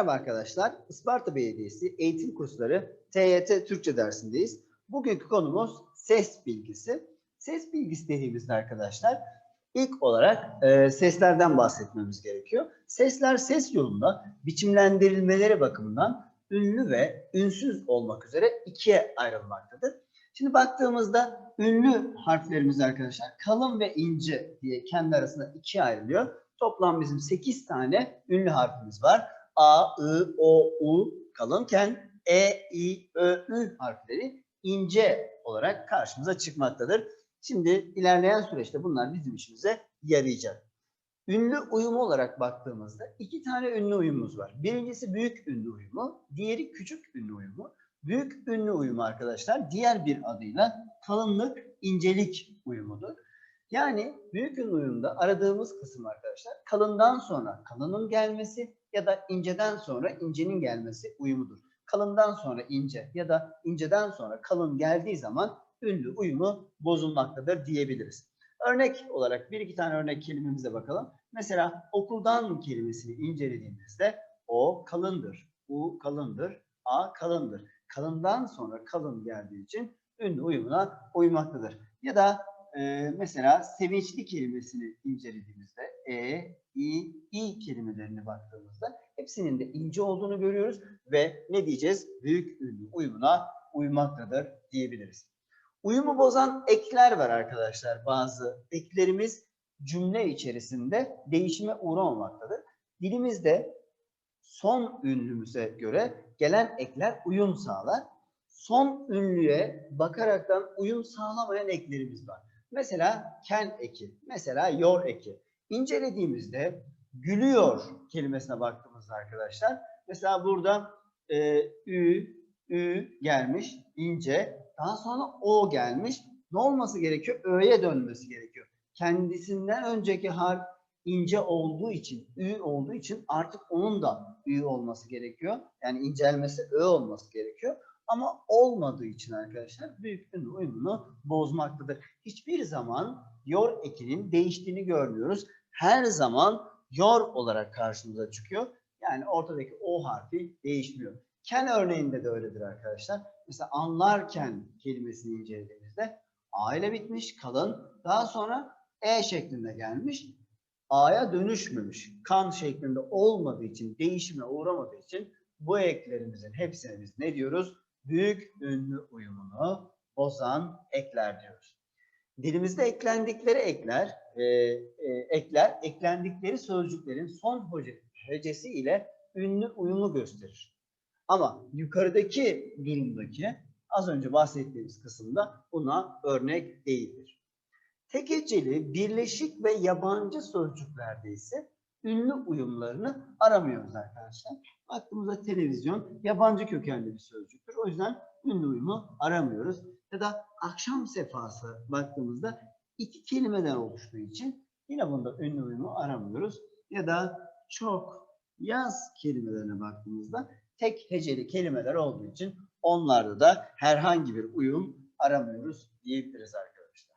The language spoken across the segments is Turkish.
Merhaba arkadaşlar. Isparta Belediyesi Eğitim Kursları TYT Türkçe dersindeyiz. Bugünkü konumuz ses bilgisi. Ses bilgisi dediğimizde arkadaşlar ilk olarak e, seslerden bahsetmemiz gerekiyor. Sesler ses yolunda biçimlendirilmeleri bakımından ünlü ve ünsüz olmak üzere ikiye ayrılmaktadır. Şimdi baktığımızda ünlü harflerimiz arkadaşlar kalın ve ince diye kendi arasında ikiye ayrılıyor. Toplam bizim 8 tane ünlü harfimiz var. A, I, O, U kalınken E, I, Ö, Ü harfleri ince olarak karşımıza çıkmaktadır. Şimdi ilerleyen süreçte bunlar bizim işimize yarayacak. Ünlü uyumu olarak baktığımızda iki tane ünlü uyumumuz var. Birincisi büyük ünlü uyumu, diğeri küçük ünlü uyumu. Büyük ünlü uyumu arkadaşlar diğer bir adıyla kalınlık, incelik uyumudur. Yani büyük ünlü uyumda aradığımız kısım arkadaşlar kalından sonra kalının gelmesi ya da inceden sonra incenin gelmesi uyumudur. Kalından sonra ince ya da inceden sonra kalın geldiği zaman ünlü uyumu bozulmaktadır diyebiliriz. Örnek olarak bir iki tane örnek kelimemize bakalım. Mesela okuldan kelimesini incelediğimizde o kalındır, u kalındır, a kalındır. Kalından sonra kalın geldiği için ünlü uyumuna uymaktadır. Ya da e, mesela sevinçli kelimesini incelediğimizde e, i, i kelimelerine baktığımızda hepsinin de ince olduğunu görüyoruz ve ne diyeceğiz? Büyük ünlü uyumuna uymaktadır diyebiliriz. Uyumu bozan ekler var arkadaşlar. Bazı eklerimiz cümle içerisinde değişime uğramamaktadır. Dilimizde son ünlümüze göre gelen ekler uyum sağlar. Son ünlüye bakaraktan uyum sağlamayan eklerimiz var. Mesela ken eki, mesela yor eki. İncelediğimizde gülüyor kelimesine baktığımızda arkadaşlar. Mesela burada e, ü, ü gelmiş, ince. Daha sonra o gelmiş. Ne olması gerekiyor? Ö'ye dönmesi gerekiyor. Kendisinden önceki harf ince olduğu için, ü olduğu için artık onun da ü olması gerekiyor. Yani incelmesi ö olması gerekiyor. Ama olmadığı için arkadaşlar büyük ünlü uyumunu bozmaktadır. Hiçbir zaman yor ekinin değiştiğini görmüyoruz. Her zaman yor olarak karşımıza çıkıyor. Yani ortadaki o harfi değişmiyor. Ken örneğinde de öyledir arkadaşlar. Mesela anlarken kelimesini incelediğimizde A ile bitmiş kalın. Daha sonra E şeklinde gelmiş. A'ya dönüşmemiş. Kan şeklinde olmadığı için, değişime uğramadığı için bu eklerimizin hepsine biz ne diyoruz? Büyük ünlü uyumunu bozan ekler diyoruz. Dilimizde eklendikleri ekler, e, e, ekler eklendikleri sözcüklerin son hoce, ile ünlü uyumu gösterir. Ama yukarıdaki durumdaki az önce bahsettiğimiz kısımda buna örnek değildir. Tek heceli, birleşik ve yabancı sözcüklerde ise ünlü uyumlarını aramıyoruz arkadaşlar. Baktığımızda televizyon yabancı kökenli bir sözcüktür. O yüzden ünlü uyumu aramıyoruz. Ya da akşam sefası baktığımızda iki kelimeden oluştuğu için yine bunda ünlü uyumu aramıyoruz. Ya da çok, yaz kelimelerine baktığımızda tek heceli kelimeler olduğu için onlarda da herhangi bir uyum aramıyoruz diyebiliriz arkadaşlar.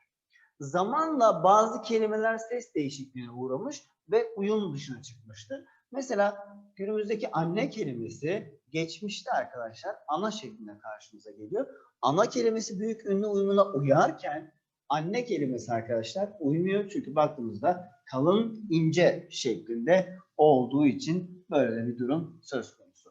Zamanla bazı kelimeler ses değişikliğine uğramış ve uyum dışına çıkmıştır. Mesela günümüzdeki anne kelimesi geçmişte arkadaşlar ana şeklinde karşımıza geliyor. Ana kelimesi büyük ünlü uyumuna uyarken anne kelimesi arkadaşlar uymuyor. Çünkü baktığımızda kalın ince şeklinde olduğu için böyle bir durum söz konusu.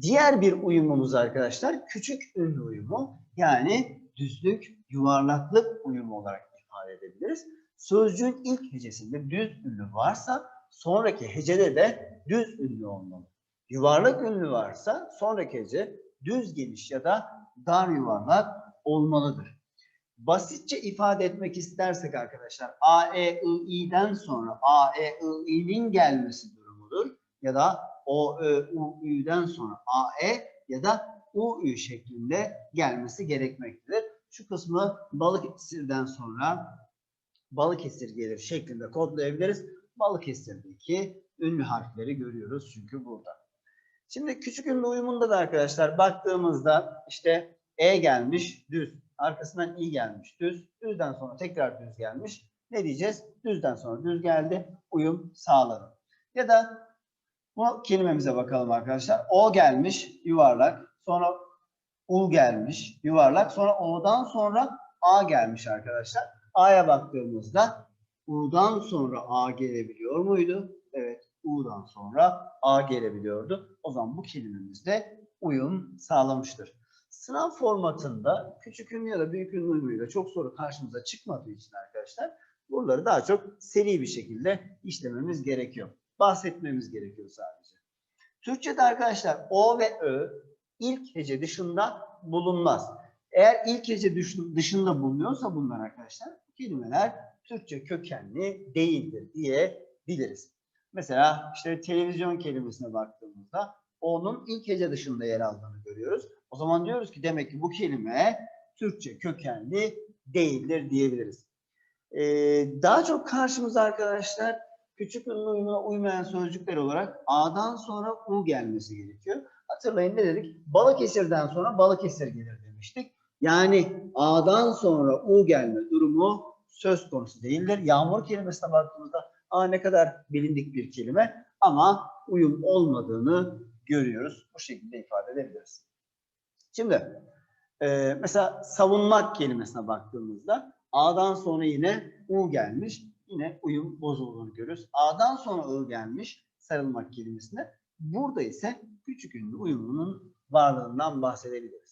Diğer bir uyumumuz arkadaşlar küçük ünlü uyumu yani düzlük, yuvarlaklık uyumu olarak ifade edebiliriz. Sözcüğün ilk hecesinde düz ünlü varsa sonraki hecede de düz ünlü olmalı. Yuvarlak ünlü varsa sonraki hece düz geniş ya da dar yuvarlak olmalıdır. Basitçe ifade etmek istersek arkadaşlar A, E, I, İ'den sonra A, E, I, İ'nin gelmesi durumudur. Ya da O, Ö, U, Ü'den sonra A, E ya da U, Ü şeklinde gelmesi gerekmektedir. Şu kısmı Balıkesir'den sonra Balıkesir gelir şeklinde kodlayabiliriz. Balıkesir'deki ünlü harfleri görüyoruz çünkü burada. Şimdi küçük ünlü uyumunda da arkadaşlar baktığımızda işte E gelmiş düz. Arkasından i gelmiş düz. Düzden sonra tekrar düz gelmiş. Ne diyeceğiz? Düzden sonra düz geldi. Uyum sağladı. Ya da Bu kelimemize bakalım arkadaşlar. O gelmiş yuvarlak. Sonra U gelmiş yuvarlak. Sonra O'dan sonra A gelmiş arkadaşlar. A'ya baktığımızda U'dan sonra A gelebiliyor muydu? Evet. U'dan sonra A gelebiliyordu. O zaman bu kelimemizde uyum sağlamıştır. Sınav formatında küçük ünlü ya da büyük ünlü uyumuyla çok soru karşımıza çıkmadığı için arkadaşlar buraları daha çok seri bir şekilde işlememiz gerekiyor. Bahsetmemiz gerekiyor sadece. Türkçe'de arkadaşlar O ve Ö ilk hece dışında bulunmaz. Eğer ilk hece dış- dışında bulunuyorsa bunlar arkadaşlar kelimeler Türkçe kökenli değildir diyebiliriz. Mesela işte televizyon kelimesine baktığımızda O'nun ilk dışında yer aldığını görüyoruz. O zaman diyoruz ki demek ki bu kelime Türkçe kökenli değildir diyebiliriz. Ee, daha çok karşımıza arkadaşlar küçük uyumuna uymayan sözcükler olarak A'dan sonra U gelmesi gerekiyor. Hatırlayın ne dedik? Balıkesir'den sonra Balıkesir gelir demiştik. Yani A'dan sonra U gelme durumu söz konusu değildir. Yağmur kelimesine baktığımızda A ne kadar bilindik bir kelime ama uyum olmadığını görüyoruz. Bu şekilde ifade edebiliriz. Şimdi e, mesela savunmak kelimesine baktığımızda A'dan sonra yine U gelmiş. Yine uyum bozulduğunu görüyoruz. A'dan sonra I gelmiş sarılmak kelimesine. Burada ise küçük ünlü uyumunun varlığından bahsedebiliriz.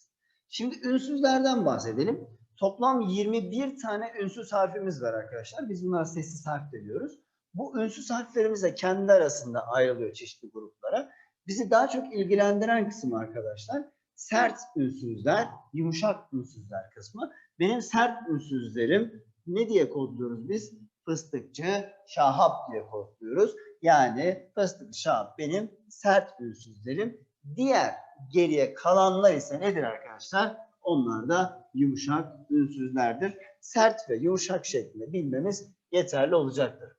Şimdi ünsüzlerden bahsedelim. Toplam 21 tane ünsüz harfimiz var arkadaşlar. Biz bunlara sessiz harf diyoruz. Bu ünsüz harflerimiz de kendi arasında ayrılıyor çeşitli gruplara. Bizi daha çok ilgilendiren kısım arkadaşlar sert ünsüzler, yumuşak ünsüzler kısmı. Benim sert ünsüzlerim ne diye kodluyoruz biz? Fıstıkçı, şahap diye kodluyoruz. Yani fıstıkçı, şahap benim sert ünsüzlerim. Diğer geriye kalanlar ise nedir arkadaşlar? Onlar da yumuşak ünsüzlerdir. Sert ve yumuşak şeklinde bilmemiz yeterli olacaktır.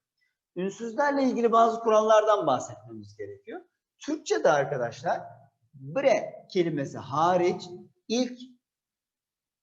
Ünsüzlerle ilgili bazı kurallardan bahsetmemiz gerekiyor. Türkçe'de arkadaşlar bre kelimesi hariç ilk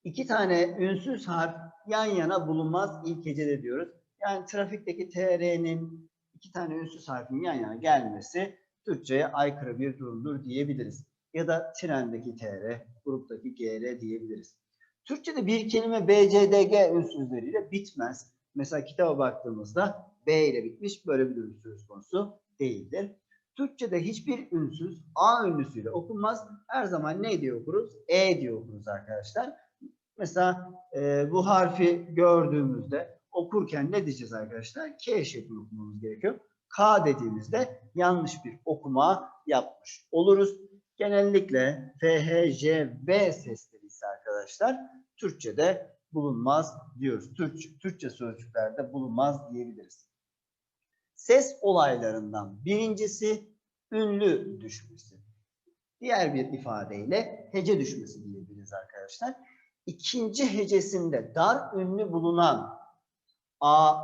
iki tane ünsüz harf yan yana bulunmaz ilk hecede diyoruz. Yani trafikteki TR'nin iki tane ünsüz harfin yan yana gelmesi Türkçe'ye aykırı bir durumdur diyebiliriz. Ya da trendeki TR, gruptaki GR diyebiliriz. Türkçe'de bir kelime BCDG ünsüzleriyle bitmez. Mesela kitaba baktığımızda B ile bitmiş böyle bir durum konusu değildir. Türkçe'de hiçbir ünsüz A ünlüsüyle okunmaz. Her zaman ne diye okuruz? E diye okuruz arkadaşlar. Mesela e, bu harfi gördüğümüzde okurken ne diyeceğiz arkadaşlar? K şeklinde okumamız gerekiyor. K dediğimizde yanlış bir okuma yapmış oluruz. Genellikle F, H, J, V sesleri ise arkadaşlar Türkçe'de bulunmaz diyoruz. Türkçe, Türkçe sözcüklerde bulunmaz diyebiliriz. Ses olaylarından birincisi ünlü düşmesi. Diğer bir ifadeyle hece düşmesi diyebiliriz arkadaşlar. İkinci hecesinde dar ünlü bulunan a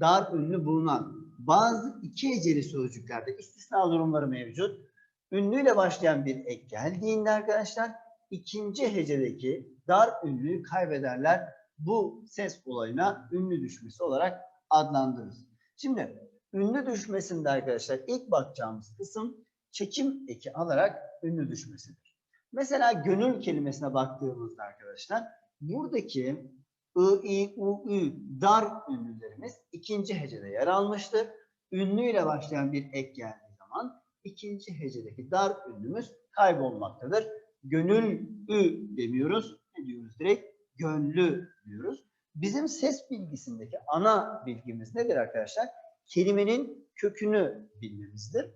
dar ünlü bulunan bazı iki heceli sözcüklerde istisna durumları mevcut. Ünlüyle başlayan bir ek geldiğinde arkadaşlar ikinci hecedeki dar ünlüyü kaybederler. Bu ses olayına ünlü düşmesi olarak adlandırırız. Şimdi ünlü düşmesinde arkadaşlar ilk bakacağımız kısım çekim eki alarak ünlü düşmesidir. Mesela gönül kelimesine baktığımızda arkadaşlar buradaki ı, i, u, ü dar ünlülerimiz ikinci hecede yer almıştır. Ünlüyle başlayan bir ek geldiği zaman ikinci hecedeki dar ünlümüz kaybolmaktadır. Gönül ü demiyoruz. Ne diyoruz direkt? Gönlü diyoruz. Bizim ses bilgisindeki ana bilgimiz nedir arkadaşlar? Kelimenin kökünü bilmemizdir.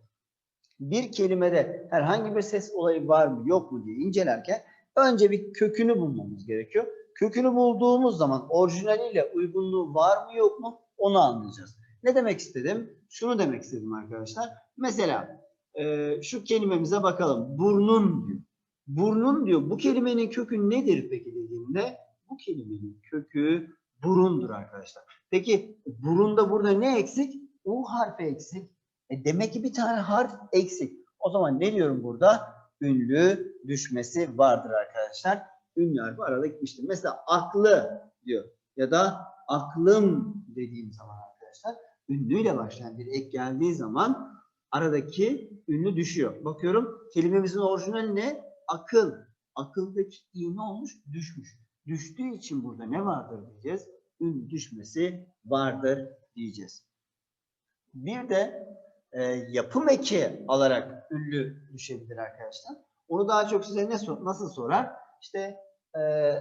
Bir kelimede herhangi bir ses olayı var mı yok mu diye incelerken önce bir kökünü bulmamız gerekiyor. Kökünü bulduğumuz zaman orijinaliyle uygunluğu var mı yok mu onu anlayacağız. Ne demek istedim? Şunu demek istedim arkadaşlar. Mesela e, şu kelimemize bakalım. Burnun diyor. Burnun diyor. Bu kelimenin kökü nedir peki dediğimde bu kelimenin kökü burundur arkadaşlar. Peki burunda burada ne eksik? U harfi eksik. E demek ki bir tane harf eksik. O zaman ne diyorum burada? Ünlü düşmesi vardır arkadaşlar. Ünlü harfi arada gitmiştir. Mesela aklı diyor ya da aklım dediğim zaman arkadaşlar ünlüyle başlayan bir ek geldiği zaman Aradaki ünlü düşüyor. Bakıyorum kelimemizin orijinali ne? Akıl. Akıldaki i ne olmuş? Düşmüş. Düştüğü için burada ne vardır diyeceğiz? Ünlü düşmesi vardır diyeceğiz. Bir de e, yapım eki alarak ünlü düşebilir arkadaşlar. Onu daha çok size ne sor- nasıl sorar? İşte e,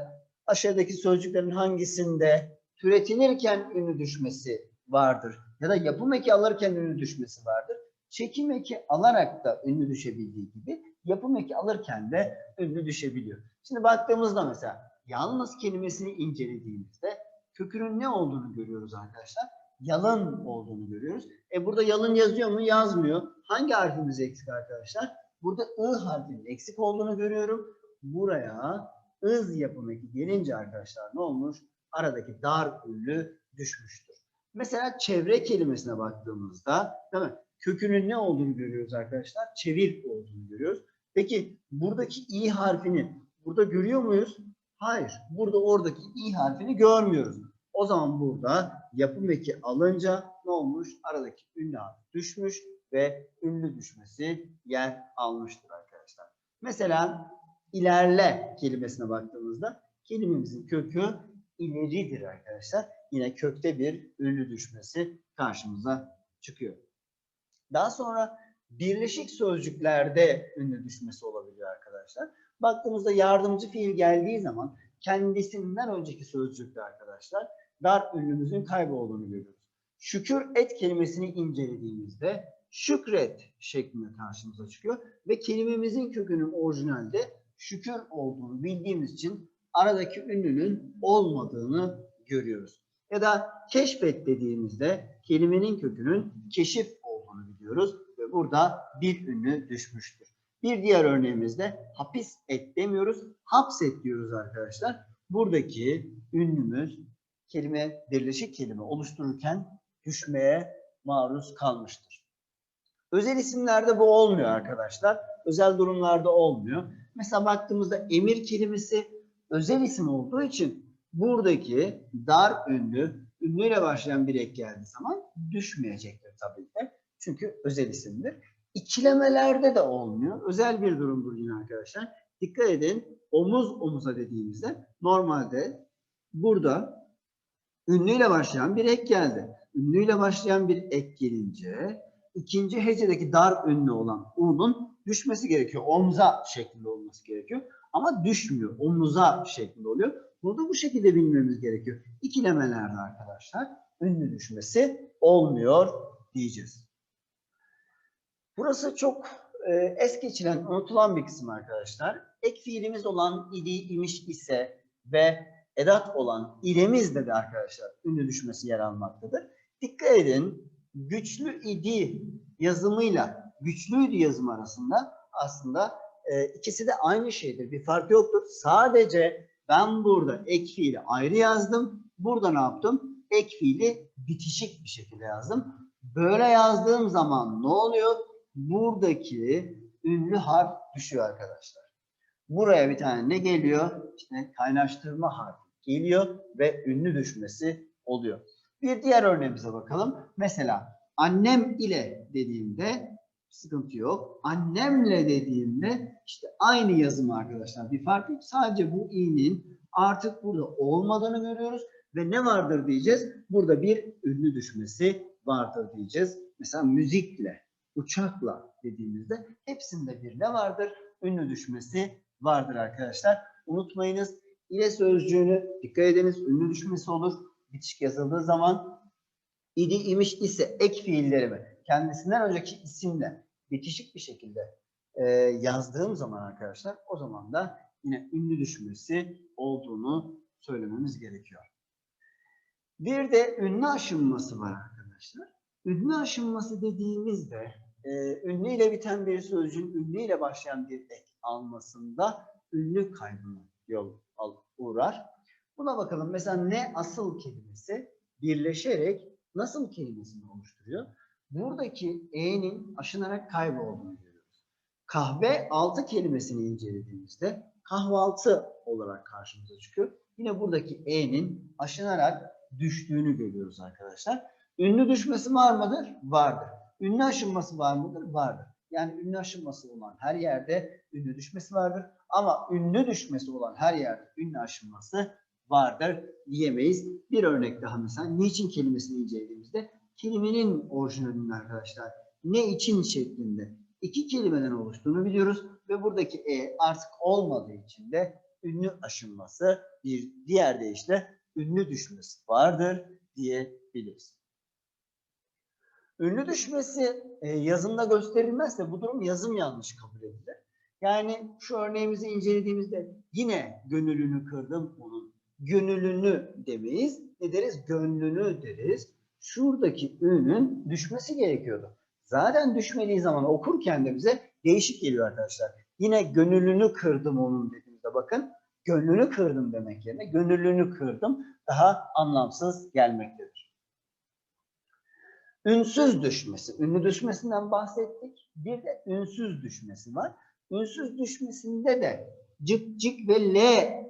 aşağıdaki sözcüklerin hangisinde türetilirken ünlü düşmesi vardır? Ya da yapım eki alırken ünlü düşmesi vardır. Çekim eki alarak da ünlü düşebildiği gibi yapım eki alırken de ünlü düşebiliyor. Şimdi baktığımızda mesela yalnız kelimesini incelediğimizde kökünün ne olduğunu görüyoruz arkadaşlar. Yalın olduğunu görüyoruz. E burada yalın yazıyor mu? Yazmıyor. Hangi harfimiz eksik arkadaşlar? Burada ı harfinin eksik olduğunu görüyorum. Buraya ız yapımı eki gelince arkadaşlar ne olmuş? Aradaki dar ünlü düşmüştür. Mesela çevre kelimesine baktığımızda değil mi? Kökünün ne olduğunu görüyoruz arkadaşlar? Çevir olduğunu görüyoruz. Peki buradaki i harfini burada görüyor muyuz? Hayır. Burada oradaki i harfini görmüyoruz. O zaman burada yapım eki alınca ne olmuş? Aradaki ünlü harf düşmüş ve ünlü düşmesi yer almıştır arkadaşlar. Mesela ilerle kelimesine baktığımızda kelimemizin kökü ileridir arkadaşlar. Yine kökte bir ünlü düşmesi karşımıza çıkıyor. Daha sonra birleşik sözcüklerde ünlü düşmesi olabiliyor arkadaşlar. Baktığımızda yardımcı fiil geldiği zaman kendisinden önceki sözcükte arkadaşlar dar ünlümüzün kaybolduğunu görüyoruz. Şükür et kelimesini incelediğimizde şükret şeklinde karşımıza çıkıyor ve kelimemizin kökünün orijinalde şükür olduğunu bildiğimiz için aradaki ünlünün olmadığını görüyoruz. Ya da keşfet dediğimizde kelimenin kökünün keşif biliyoruz ve burada bir ünlü düşmüştür. Bir diğer örneğimizde hapis et demiyoruz, hapset diyoruz arkadaşlar. Buradaki ünlümüz kelime, birleşik kelime oluştururken düşmeye maruz kalmıştır. Özel isimlerde bu olmuyor arkadaşlar. Özel durumlarda olmuyor. Mesela baktığımızda emir kelimesi özel isim olduğu için buradaki dar ünlü, ünlüyle başlayan bir ek geldiği zaman düşmeyecektir tabii ki. Çünkü özel isimdir. İkilemelerde de olmuyor. Özel bir durumdur yine arkadaşlar. Dikkat edin omuz omuza dediğimizde normalde burada ünlüyle başlayan bir ek geldi. Ünlüyle başlayan bir ek gelince ikinci hecedeki dar ünlü olan u'nun düşmesi gerekiyor. Omza şeklinde olması gerekiyor. Ama düşmüyor. Omuza şeklinde oluyor. Bunu da bu şekilde bilmemiz gerekiyor. İkilemelerde arkadaşlar ünlü düşmesi olmuyor diyeceğiz. Burası çok e, es geçilen, unutulan bir kısım arkadaşlar. Ek fiilimiz olan idi, imiş ise ve edat olan ilemizde de arkadaşlar ünlü düşmesi yer almaktadır. Dikkat edin güçlü idi yazımıyla güçlüydü yazım arasında aslında e, ikisi de aynı şeydir. Bir fark yoktur. Sadece ben burada ek fiili ayrı yazdım. Burada ne yaptım? Ek fiili bitişik bir şekilde yazdım. Böyle yazdığım zaman ne oluyor? Buradaki ünlü harf düşüyor arkadaşlar. Buraya bir tane ne geliyor? İşte kaynaştırma harfi geliyor ve ünlü düşmesi oluyor. Bir diğer örneğimize bakalım. Mesela annem ile dediğimde sıkıntı yok. Annemle dediğimde işte aynı yazım arkadaşlar. Bir fark yok. Sadece bu i'nin artık burada olmadığını görüyoruz ve ne vardır diyeceğiz? Burada bir ünlü düşmesi vardır diyeceğiz. Mesela müzikle, uçakla dediğimizde hepsinde bir ne vardır? Ünlü düşmesi vardır arkadaşlar. Unutmayınız ile sözcüğünü dikkat ediniz ünlü düşmesi olur. Bitişik yazıldığı zaman idi imiş ise ek fiillerimi kendisinden önceki isimle bitişik bir şekilde e, yazdığım zaman arkadaşlar o zaman da yine ünlü düşmesi olduğunu söylememiz gerekiyor. Bir de ünlü aşınması var arkadaşlar. Ünlü aşınması dediğimizde e, ünlü ile biten bir sözcüğün ünlü ile başlayan bir ek almasında ünlü kaybına yol al, uğrar. Buna bakalım. Mesela ne asıl kelimesi birleşerek nasıl kelimesini oluşturuyor? Buradaki e'nin aşınarak kaybolduğunu görüyoruz. Kahve altı kelimesini incelediğimizde kahvaltı olarak karşımıza çıkıyor. Yine buradaki e'nin aşınarak düştüğünü görüyoruz arkadaşlar. Ünlü düşmesi var mıdır? Vardır. Ünlü aşınması var mıdır? Vardır. Yani ünlü aşınması olan her yerde ünlü düşmesi vardır. Ama ünlü düşmesi olan her yerde ünlü aşınması vardır diyemeyiz. Bir örnek daha mesela niçin kelimesini incelediğimizde kelimenin orijinalinin arkadaşlar ne için şeklinde iki kelimeden oluştuğunu biliyoruz ve buradaki e artık olmadığı için de ünlü aşınması bir diğer deyişle ünlü düşmesi vardır diyebiliriz. Ünlü düşmesi e, yazımda gösterilmezse bu durum yazım yanlış kabul edilir. Yani şu örneğimizi incelediğimizde yine gönüllünü kırdım onun. Gönüllünü demeyiz. Ne deriz? Gönlünü deriz. Şuradaki ünün düşmesi gerekiyordu. Zaten düşmediği zaman okurken de bize değişik geliyor arkadaşlar. Yine gönüllünü kırdım onun dediğimizde bakın. Gönlünü kırdım demek yerine gönüllünü kırdım daha anlamsız gelmektedir. Ünsüz düşmesi. Ünlü düşmesinden bahsettik. Bir de ünsüz düşmesi var. Ünsüz düşmesinde de cık cık ve l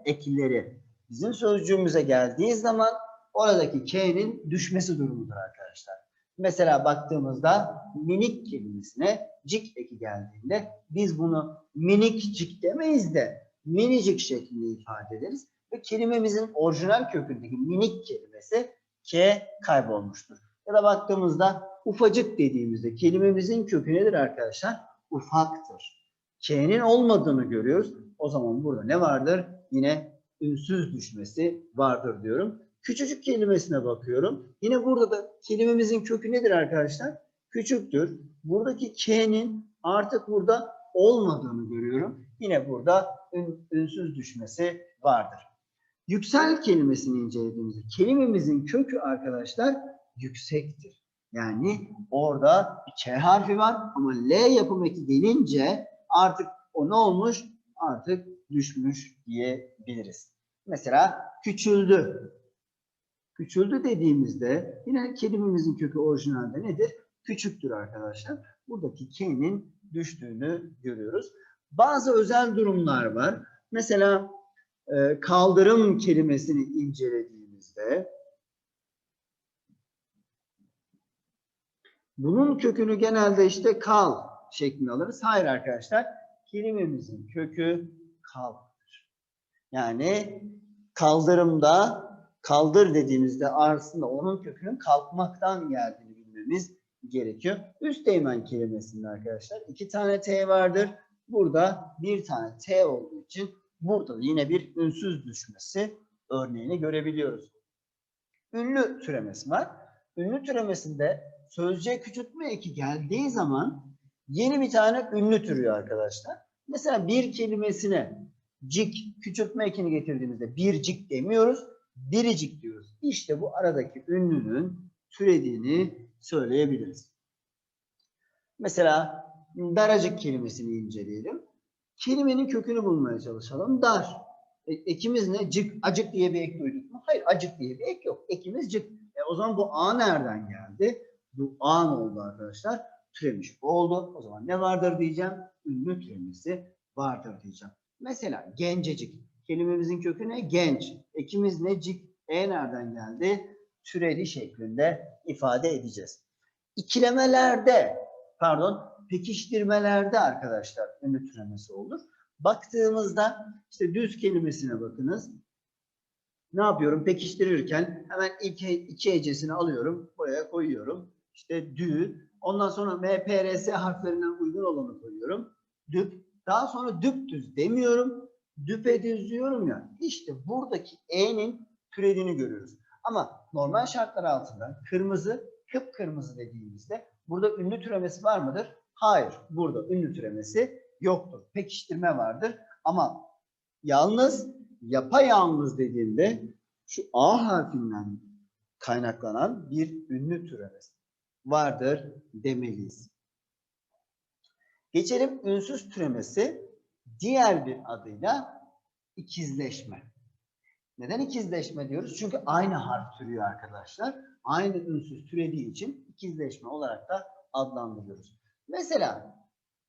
ekleri bizim sözcüğümüze geldiği zaman oradaki k'nin düşmesi durumudur arkadaşlar. Mesela baktığımızda minik kelimesine cik eki geldiğinde biz bunu minikcik demeyiz de minicik şeklinde ifade ederiz. Ve kelimemizin orijinal kökündeki minik kelimesi k kaybolmuştur. Ya da baktığımızda ufacık dediğimizde kelimemizin kökü nedir arkadaşlar? Ufaktır. K'nin olmadığını görüyoruz. O zaman burada ne vardır? Yine ünsüz düşmesi vardır diyorum. Küçücük kelimesine bakıyorum. Yine burada da kelimemizin kökü nedir arkadaşlar? Küçüktür. Buradaki K'nin artık burada olmadığını görüyorum. Yine burada ün, ünsüz düşmesi vardır. Yüksel kelimesini incelediğimizde kelimemizin kökü arkadaşlar yüksektir. Yani orada K harfi var ama L yapım eki gelince artık o ne olmuş? Artık düşmüş diyebiliriz. Mesela küçüldü. Küçüldü dediğimizde yine kelimemizin kökü orijinalde nedir? Küçüktür arkadaşlar. Buradaki K'nin düştüğünü görüyoruz. Bazı özel durumlar var. Mesela e, kaldırım kelimesini incelediğimizde bunun kökünü genelde işte kal şeklinde alırız. Hayır arkadaşlar. Kelimemizin kökü kaldır. Yani kaldırımda kaldır dediğimizde aslında onun kökünün kalkmaktan geldiğini bilmemiz gerekiyor. Üst değmen kelimesinde arkadaşlar iki tane T vardır. Burada bir tane T olduğu için burada da yine bir ünsüz düşmesi örneğini görebiliyoruz. Ünlü türemesi var. Ünlü türemesinde sözcüğe küçültme eki geldiği zaman yeni bir tane ünlü türüyor arkadaşlar. Mesela bir kelimesine cik küçültme ekini getirdiğimizde bircik demiyoruz, biricik diyoruz. İşte bu aradaki ünlünün türediğini söyleyebiliriz. Mesela daracık kelimesini inceleyelim. Kelimenin kökünü bulmaya çalışalım. Dar. E, ekimiz ne? Cık, acık diye bir ek duyduk mu? Hayır, acık diye bir ek yok. Ekimiz cık. E, o zaman bu A nereden geldi? Bu A oldu arkadaşlar? Türemiş oldu. O zaman ne vardır diyeceğim? Ünlü türemesi vardır diyeceğim. Mesela gencecik. Kelimemizin kökü ne? Genç. Ekimiz ne? Cik. E nereden geldi? Türedi şeklinde ifade edeceğiz. İkilemelerde, pardon, pekiştirmelerde arkadaşlar ünlü türemesi olur. Baktığımızda işte düz kelimesine bakınız. Ne yapıyorum? Pekiştirirken hemen ilk iki hecesini alıyorum. Buraya koyuyorum. İşte dü. Ondan sonra MPRS harflerinden uygun olanı koyuyorum. Düp. Daha sonra düptüz demiyorum. Düpedüz diyorum ya. İşte buradaki E'nin türediğini görüyoruz. Ama normal şartlar altında kırmızı, kıpkırmızı dediğimizde burada ünlü türemesi var mıdır? Hayır. Burada ünlü türemesi yoktur. Pekiştirme vardır. Ama yalnız, yapayalnız dediğimde şu A harfinden kaynaklanan bir ünlü türemesi vardır demeliyiz. Geçelim ünsüz türemesi. Diğer bir adıyla ikizleşme. Neden ikizleşme diyoruz? Çünkü aynı harf türüyor arkadaşlar. Aynı ünsüz türediği için ikizleşme olarak da adlandırıyoruz. Mesela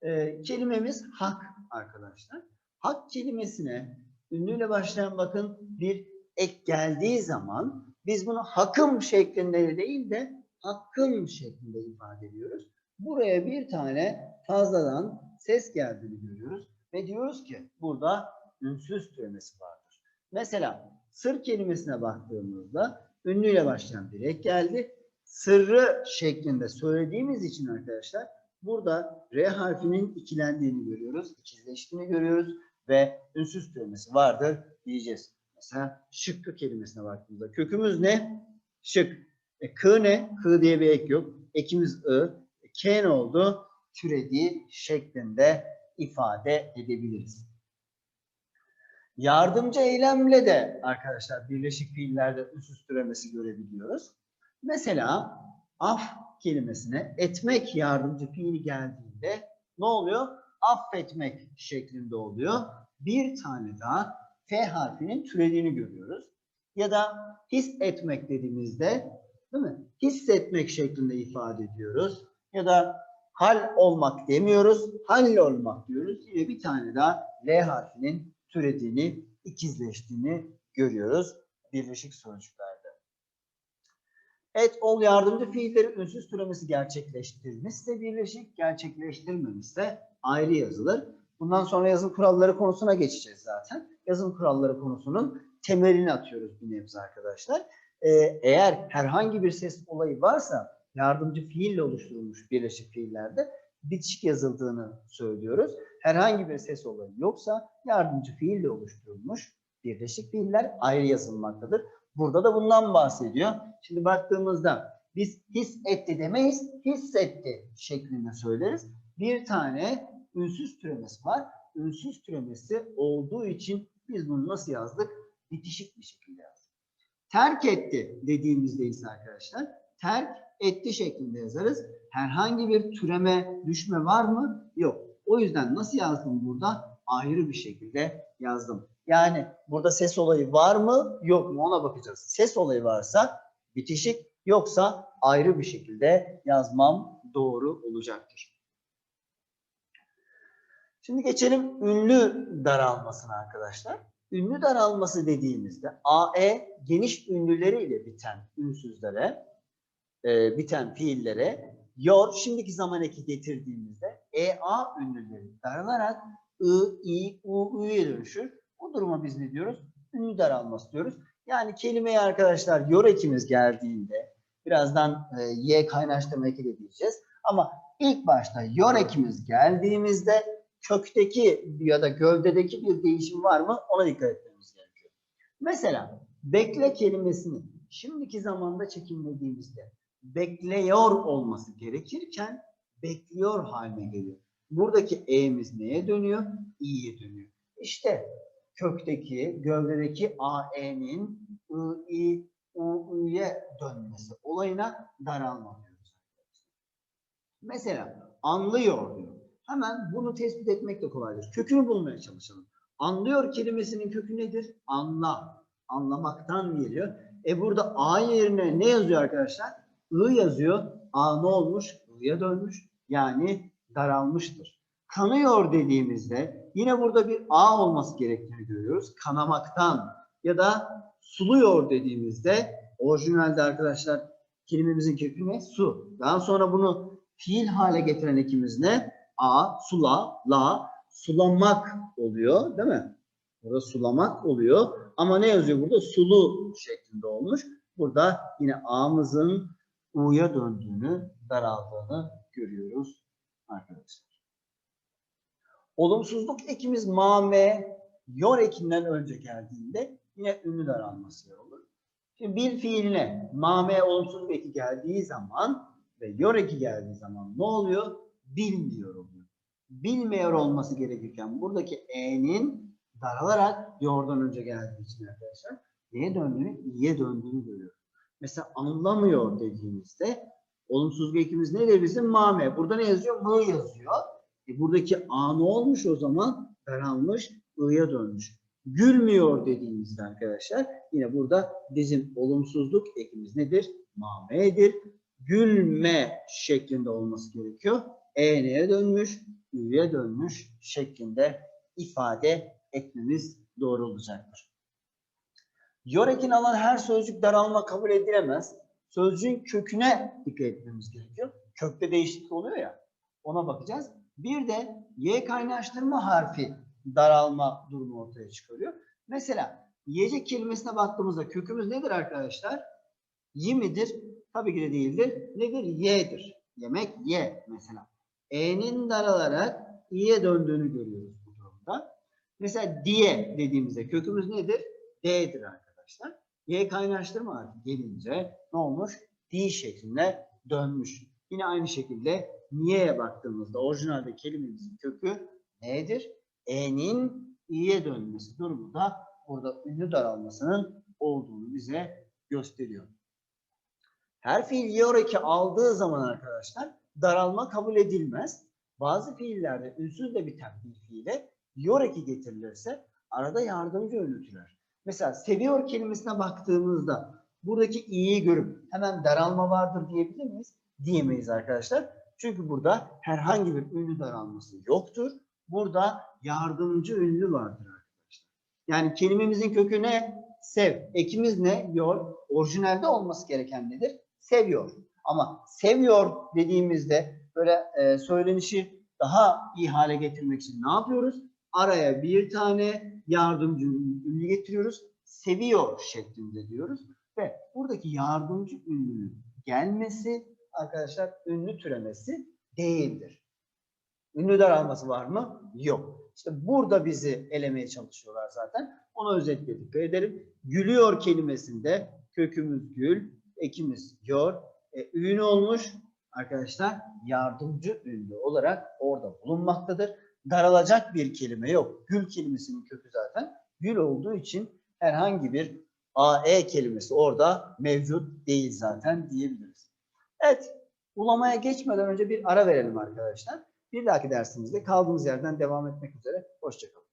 e, kelimemiz hak arkadaşlar. Hak kelimesine ünlüyle başlayan bakın bir ek geldiği zaman biz bunu hakım şeklinde değil de hakkın şeklinde ifade ediyoruz. Buraya bir tane fazladan ses geldiğini görüyoruz. Ve diyoruz ki burada ünsüz türemesi vardır. Mesela sır kelimesine baktığımızda ünlüyle başlayan bir ek geldi. Sırrı şeklinde söylediğimiz için arkadaşlar burada R harfinin ikilendiğini görüyoruz. ikizleştiğini görüyoruz ve ünsüz türemesi vardır diyeceğiz. Mesela şıkkı kelimesine baktığımızda kökümüz ne? Şık. E, kı ne? Kı diye bir ek yok. Ekimiz ı. E, K ne oldu? Türediği şeklinde ifade edebiliriz. Yardımcı eylemle de arkadaşlar birleşik fiillerde ünsüz türemesi görebiliyoruz. Mesela af kelimesine etmek yardımcı fiil geldiğinde ne oluyor? Affetmek şeklinde oluyor. Bir tane daha F harfinin türediğini görüyoruz. Ya da his etmek dediğimizde değil mi? Hissetmek şeklinde ifade ediyoruz. Ya da hal olmak demiyoruz. Hal olmak diyoruz. Yine bir tane daha L harfinin türediğini, ikizleştiğini görüyoruz birleşik sözcüklerde. Et, ol yardımcı fiilleri ünsüz türemesi gerçekleştirmişse birleşik, gerçekleştirmemişse ayrı yazılır. Bundan sonra yazım kuralları konusuna geçeceğiz zaten. Yazım kuralları konusunun temelini atıyoruz bir nebze arkadaşlar. Ee, eğer herhangi bir ses olayı varsa yardımcı fiille oluşturulmuş birleşik fiillerde bitişik yazıldığını söylüyoruz. Herhangi bir ses olayı yoksa yardımcı fiille oluşturulmuş birleşik fiiller ayrı yazılmaktadır. Burada da bundan bahsediyor. Şimdi baktığımızda biz his etti demeyiz, hissetti şeklinde söyleriz. Bir tane ünsüz türemesi var. Ünsüz türemesi olduğu için biz bunu nasıl yazdık? Bitişik bir şekilde yazdık. Terk etti dediğimizde ise arkadaşlar terk etti şeklinde yazarız. Herhangi bir türeme, düşme var mı? Yok. O yüzden nasıl yazdım burada? Ayrı bir şekilde yazdım. Yani burada ses olayı var mı? Yok mu? Ona bakacağız. Ses olayı varsa bitişik, yoksa ayrı bir şekilde yazmam doğru olacaktır. Şimdi geçelim ünlü daralmasına arkadaşlar. Ünlü daralması dediğimizde AE geniş ünlüleriyle biten ünsüzlere, e, biten fiillere yor şimdiki zaman eki getirdiğimizde EA ünlüleri daralarak I, I, U, Ü'ye dönüşür. Bu duruma biz ne diyoruz? Ünlü daralması diyoruz. Yani kelimeye arkadaşlar yor ekimiz geldiğinde birazdan e, Y kaynaştırma eki de diyeceğiz. Ama ilk başta yor ekimiz geldiğimizde kökteki ya da gövdedeki bir değişim var mı ona dikkat etmemiz gerekiyor. Mesela bekle kelimesini şimdiki zamanda çekimlediğimizde bekliyor olması gerekirken bekliyor haline geliyor. Buradaki e'miz neye dönüyor? i'ye dönüyor. İşte kökteki, gövdedeki a'e'nin i, i, u, ü'ye dönmesi olayına daralma diyoruz. Mesela anlıyor diyor. Hemen bunu tespit etmek de kolaydır. Kökünü bulmaya çalışalım. Anlıyor kelimesinin kökü nedir? Anla. Anlamaktan geliyor. E burada a yerine ne yazıyor arkadaşlar? I yazıyor. A ne olmuş? I'ya dönmüş. Yani daralmıştır. Kanıyor dediğimizde yine burada bir A olması gerektiğini görüyoruz. Kanamaktan ya da suluyor dediğimizde orijinalde arkadaşlar kelimemizin kökü ne? Su. Daha sonra bunu fiil hale getiren ekimiz ne? A, sula, la, sulamak oluyor değil mi? Burada sulamak oluyor. Ama ne yazıyor burada? Sulu şeklinde olmuş. Burada yine A'mızın U'ya döndüğünü, daraldığını görüyoruz arkadaşlar. Olumsuzluk ekimiz mame, yor ekinden önce geldiğinde yine ünlü daralması olur. Şimdi bir fiiline mame olumsuzluk eki geldiği zaman ve yor eki geldiği zaman ne oluyor? Bilmiyor oluyor. Bilmiyor olması gerekirken buradaki e'nin daralarak yordan önce geldiği için arkadaşlar neye döndüğünü, i'ye döndüğünü görüyoruz. Mesela anlamıyor dediğimizde olumsuzluk ekimiz nedir bizim? Mame. Burada ne yazıyor? Mı yazıyor. E buradaki a ne olmuş o zaman? Daralmış, i'ya dönmüş. Gülmüyor dediğimizde arkadaşlar yine burada bizim olumsuzluk ekimiz nedir? Mame'dir. Gülme şeklinde olması gerekiyor. E dönmüş? Ü'ye dönmüş şeklinde ifade etmemiz doğru olacaktır. Yorekin alan her sözcük daralma kabul edilemez. Sözcüğün köküne dikkat etmemiz gerekiyor. kökte değişiklik oluyor ya. Ona bakacağız. Bir de y kaynaştırma harfi daralma durumu ortaya çıkarıyor. Mesela yiyecek kelimesine baktığımızda kökümüz nedir arkadaşlar? Y midir? Tabii ki de değildir. Nedir? Y'dir. Yemek ye mesela. E'nin daralarak i'ye döndüğünü görüyoruz bu durumda. Mesela diye dediğimizde kökümüz nedir? D'dir arkadaşlar. Y kaynaştırma harfi gelince ne olmuş? D şeklinde dönmüş. Yine aynı şekilde niye'ye baktığımızda orijinalde kelimemizin kökü nedir? E'nin i'ye dönmesi durumu da burada ünlü daralmasının olduğunu bize gösteriyor. Her fiil eki aldığı zaman arkadaşlar daralma kabul edilmez. Bazı fiillerde ünsüzle biten bir fiile yor eki getirilirse arada yardımcı türer. Mesela seviyor kelimesine baktığımızda buradaki i'yi görüp hemen daralma vardır diyebilir miyiz? Diyemeyiz arkadaşlar. Çünkü burada herhangi bir ünlü daralması yoktur. Burada yardımcı ünlü vardır arkadaşlar. Yani kelimemizin kökü ne? Sev. Ekimiz ne? Yor. Orijinalde olması gereken nedir? Seviyor. Ama seviyor dediğimizde böyle e, söylenişi daha iyi hale getirmek için ne yapıyoruz? Araya bir tane yardımcı ünlü getiriyoruz. Seviyor şeklinde diyoruz. Ve buradaki yardımcı ünlünün gelmesi arkadaşlar ünlü türemesi değildir. Ünlü daralması var mı? Yok. İşte burada bizi elemeye çalışıyorlar zaten. Ona özellikle dikkat edelim. Gülüyor kelimesinde kökümüz gül, ekimiz yor. E, ün olmuş arkadaşlar yardımcı ünlü olarak orada bulunmaktadır. Daralacak bir kelime yok. Gül kelimesinin kökü zaten gül olduğu için herhangi bir AE kelimesi orada mevcut değil zaten diyebiliriz. Evet, ulamaya geçmeden önce bir ara verelim arkadaşlar. Bir dahaki dersimizde kaldığımız yerden devam etmek üzere. Hoşçakalın.